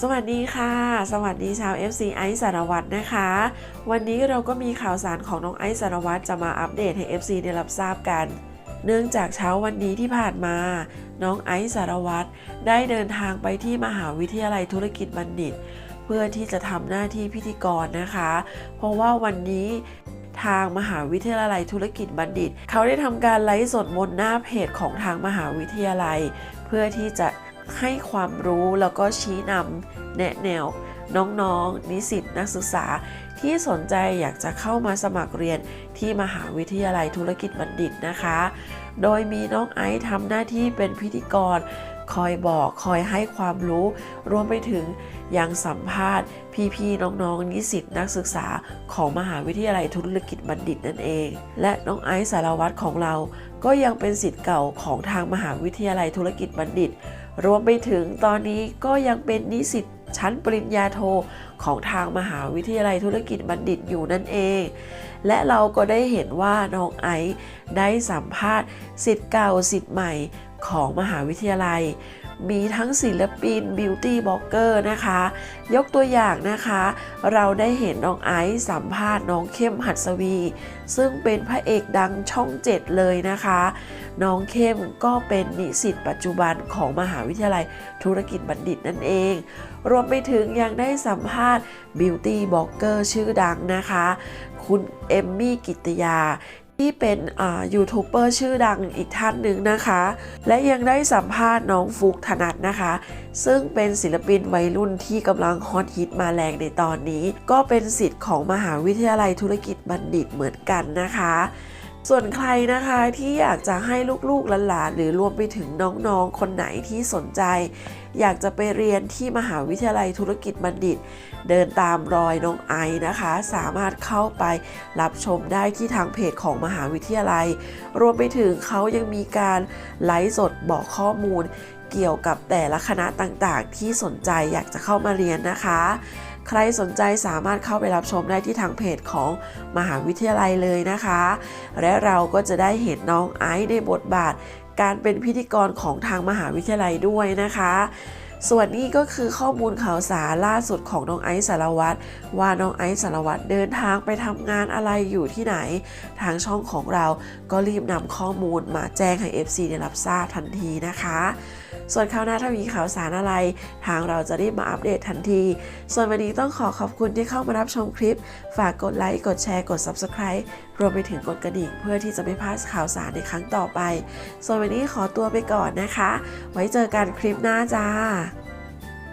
สวัสดีค่ะ สวัสดีชาว FC ไอซ์สารวัตรนะคะ วันนี้เราก็มีข่าวสารของน้องไอซ์สารวัตรจะมาอัปเดตให้ FC ได้รับทราบกัน เนื่องจากเช้าวันนี้ที่ผ่านมา น้องไอซ์สารวัตรได้เดินทางไปที่มหาวิทยาลัยธุรกิจบัณฑิต เพื่อที่จะทำหน้าที่พิธีกรนะคะ เพราะว่าวันนี้ทางมหาวิทยาลัยธุรกิจบัณฑิต เขาได้ทำการไลฟ์สดบนหน้าเพจของทางมหาวิทยาลัย เพื่อที่จะ ให้ความรู้แล้วก็ชี้นำแนะแนว น้องๆนิสิตนักศึกษาที่สนใจอยากจะเข้ามาสมัครเรียนที่มหาวิทยาลัยธุรกิจบัณฑิตนะคะ โดยมีน้องไอซ์ทำหน้าที่เป็นพิธีกร คอยบอกคอยให้ความรู้ รวมไปถึงยังสัมภาษณ์ พี่ๆน้องๆนิสิตนักศึกษาของมหาวิทยาลัยธุรกิจบัณฑิตนั่นเอง และน้องไอซ์สารวัตรของเรา ก็ยังเป็นสิทธิ์เก่าของทางมหาวิทยาลัยธุรกิจบัณฑิต รวมไปถึงตอนนี้ก็ยังเป็นนิสิตชั้นปริญญาโทของทางมหาวิทยาลัยธุรกิจบัณฑิตอยู่นั่นเอง และเราก็ได้เห็นว่าน้องไอซ์ได้สัมภาษณ์สิทธิ์เก่าสิทธิ์ใหม่ของมหาวิทยาลัย มีทั้งศิลปินบิวตี้บล็อกเกอร์นะคะ ยกตัวอย่างนะคะ เราได้เห็นน้องไอซ์สัมภาษณ์น้องเข้มหัดสวี ซึ่งเป็นพระเอกดังช่องเจ็ดเลยนะคะ น้องเข้มก็เป็นนิสิตปัจจุบันของมหาวิทยาลัยธุรกิจบัณฑิตนั่นเอง รวมไปถึงยังได้สัมภาษณ์บิวตี้บล็อกเกอร์ชื่อดังนะคะ คุณเอมมี่กิตยาที่เป็นยูทูบเบอร์ชื่อดังอีกท่านหนึ่งนะคะ และยังได้สัมภาษณ์น้องฟุกธนัทนะคะ ซึ่งเป็นศิลปินวัยรุ่นที่กำลังฮอตฮิตมาแรงในตอนนี้ ก็เป็นสิทธิ์ของมหาวิทยาลัยธุรกิจบัณฑิตเหมือนกันนะคะ ส่วนใครนะคะที่อยากจะให้ลูกๆหลานๆหรือรวมไปถึงน้องๆ คนไหนที่สนใจ อยากจะไปเรียนที่มหาวิทยาลัยธุรกิจบัณฑิต เดินตามรอยน้องไอนะคะ สามารถเข้าไปรับชมได้ที่ทางเพจของมหาวิทยาลัย รวมไปถึงเขายังมีการไลฟ์สดบอกข้อมูล เกี่ยวกับแต่ละคณะต่างๆ ที่สนใจอยากจะเข้ามาเรียนนะคะ ใครสนใจสามารถเข้าไปรับชมได้ที่ทางเพจของมหาวิทยาลัยเลยนะคะ และเราก็จะได้เห็นน้องไอซ์ในบทบาท การเป็นพิธีกรของทางมหาวิทยาลัยด้วยนะคะส่วนนี้ก็คือข้อมูลข่าวสารล่าสุดของน้องไอซ์สารวัตรว่าน้องไอซ์สารวัตรเดินทางไปทำงานอะไรอยู่ที่ไหน ทางช่องของเราก็รีบนำข้อมูลมาแจ้งให้ FC ได้รับทราบทันทีนะคะ ส่วนคราวหน้าถ้ามีข่าวสารอะไร ทางเราจะรีบมาอัปเดตทันที ส่วนวันนี้ต้องขอขอบคุณที่เข้ามารับชมคลิป ฝากกดไลค์ กดแชร์ กด Subscribe รวมไปถึงกดกระดิ่ง เพื่อที่จะไม่พลาดข่าวสารในครั้งต่อไป ส่วนวันนี้ขอตัวไปก่อนนะคะ ไว้เจอกันคลิปหน้าจ้า